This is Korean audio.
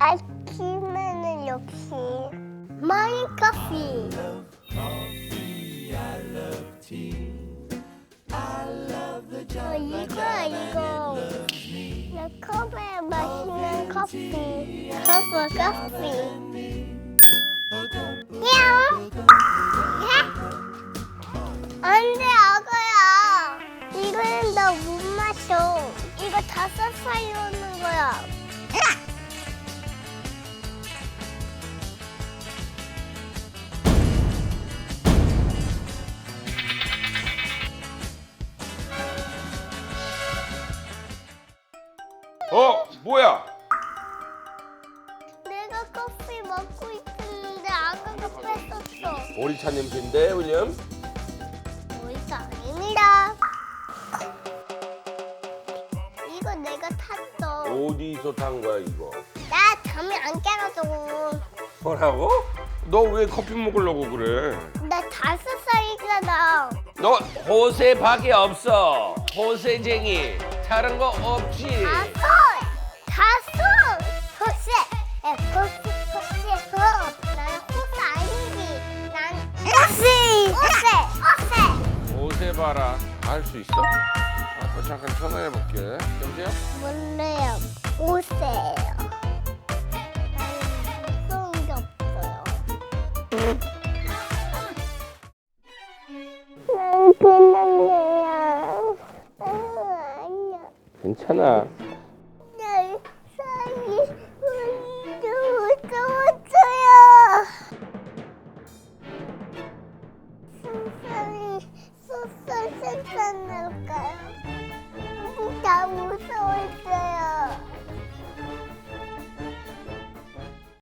아침에는 역시 마이 커피. 어, 이거야 이거. 내 컵에 마시는 커피. 커피 커피. 야옹. 안돼 아가야. 이거는 나 못 마셔. 이거 다섯 살이 오는 거야. 어 뭐야? 내가 커피 먹고 있었는데 아가가 뺐었어. 보리차 냄새인데 윌리엄? 보이가 아닙니다. 이거 내가 탔어. 어디서 탄 거야 이거? 나 잠이 안 깨가지고. 뭐라고? 너 왜 커피 먹으려고 그래? 나 다섯 살이잖아. 너 호세밖에 없어. 호세쟁이. 다른 거 없지. 다섯! 호세! 호세! 호세 봐라. 알수 있어? 아빠 잠깐 전화해 볼게. 여보세요? 몰래요. 호세예요. 나는 무서운 게 없어요. 난 그냥 아니야. 괜찮아. 편 넣을까요? 다 무서워.